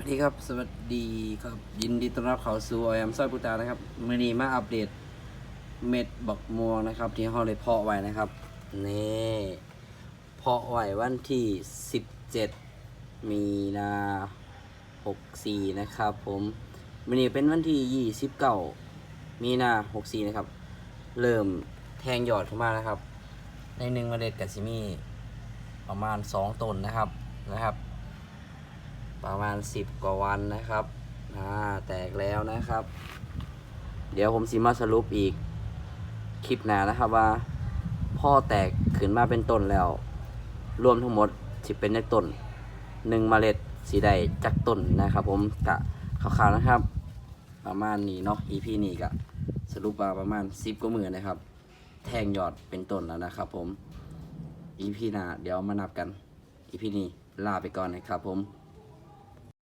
วัสดีครับ สวัสดีครับ ยินดีต้อนรับเข้าสู่ออยมซอยปูตานะครับมื่อนี้มาอัปเดตเม็ดบักม่วงนะครับ ที่เราได้เพาะไว้นะครับนี่เพาะไว้วันที่ 17 มีนา64 นะครับ ผมมื่อนี้เป็นวันที่29มีนา64 นะครับ เริ่มแทงยอดขึ้นมานะครับ ในหนึ่งเมล็ดกับซิมีประมาณ 2ต้นนะครับนะครับ ประมาณ 10 กว่าวันนะครับอ่าแตกแล้วนะครับ เดี๋ยวผมสิมาสรุปอีกคลิปหน้านะครับว่า พ่อแตกขึ้นมาเป็นต้นแล้ว รวมทั้งหมดสิเป็นในต้นหนึ่งเมล็ดสีใดจากต้นนะครับ ผมกะคร่าวๆนะครับ ประมาณนี้เนาะ EP นี้กะสรุปมาประมาณ10กว่าหมื่นนะครับ แทงยอดเป็นต้นแล้วนะครับ ผม EP หน้าเดี๋ยวมานับกัน EP นี้ลาไปก่อนนะครับผม